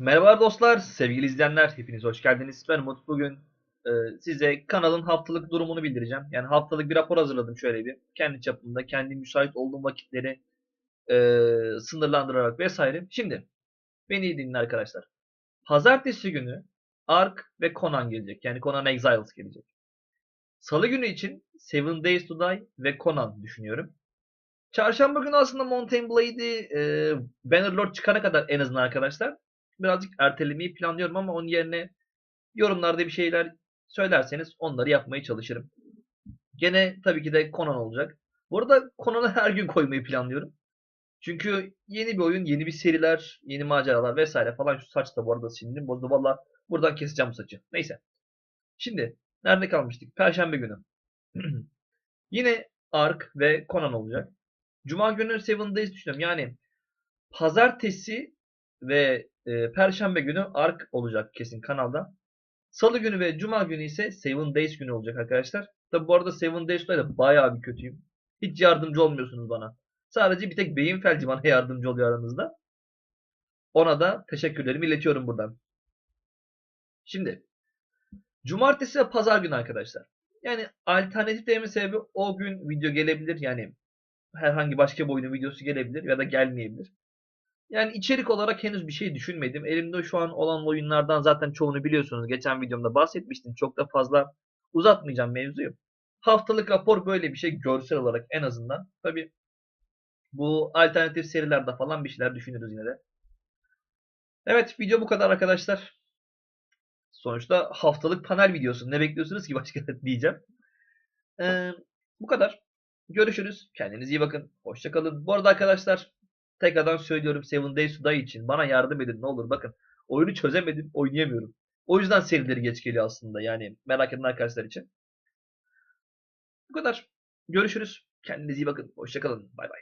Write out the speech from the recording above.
Merhaba dostlar, sevgili izleyenler, hepiniz hoş geldiniz. Ben Umut. Bugün e, size kanalın haftalık durumunu bildireceğim. Yani haftalık bir rapor hazırladım şöyle bir. Kendi çapımda, kendi müsait olduğum vakitleri e, sınırlandırarak vesaire. Şimdi, beni iyi dinleyin arkadaşlar. Pazartesi günü Ark ve Conan gelecek. Yani Conan Exiles gelecek. Salı günü için Seven Days to Die ve Conan düşünüyorum. Çarşamba günü aslında Mountain Blade'i e, Bannerlord çıkana kadar en azından arkadaşlar birazcık ertelemeyi planlıyorum ama onun yerine yorumlarda bir şeyler söylerseniz onları yapmaya çalışırım. Gene tabii ki de Conan olacak. Bu arada Conan'ı her gün koymayı planlıyorum. Çünkü yeni bir oyun, yeni bir seriler, yeni maceralar vesaire falan. Şu saç da bu arada sildim. Bozdu valla. Buradan keseceğim bu saçı. Neyse. Şimdi nerede kalmıştık? Perşembe günü. Yine Ark ve Conan olacak. Cuma günü Seven Days düşünüyorum. Yani pazartesi ve e, perşembe günü Ark olacak kesin kanalda. Salı günü ve cuma günü ise Seven Days günü olacak arkadaşlar. Tabi bu arada Seven Days'ta da bayağı bir kötüyüm. Hiç yardımcı olmuyorsunuz bana. Sadece bir tek beyin felci bana yardımcı oluyor aranızda. Ona da teşekkürlerimi iletiyorum buradan. Şimdi cumartesi ve pazar günü arkadaşlar. Yani alternatif dememin sebebi o gün video gelebilir. Yani herhangi başka bir oyunun videosu gelebilir ya da gelmeyebilir. Yani içerik olarak henüz bir şey düşünmedim. Elimde şu an olan oyunlardan zaten çoğunu biliyorsunuz. Geçen videomda bahsetmiştim. Çok da fazla uzatmayacağım mevzuyu. Haftalık rapor böyle bir şey görsel olarak en azından. Tabi bu alternatif serilerde falan bir şeyler düşünürüz yine de. Evet video bu kadar arkadaşlar. Sonuçta haftalık panel videosu. Ne bekliyorsunuz ki başka diyeceğim. Ee, bu kadar. Görüşürüz. Kendinize iyi bakın. Hoşçakalın. Bu arada arkadaşlar tekrardan söylüyorum Seven Days to Die için. Bana yardım edin ne olur. Bakın oyunu çözemedim. Oynayamıyorum. O yüzden serileri geç geliyor aslında. Yani merak eden arkadaşlar için. Bu kadar. Görüşürüz. Kendinize iyi bakın. Hoşçakalın. Bay bay.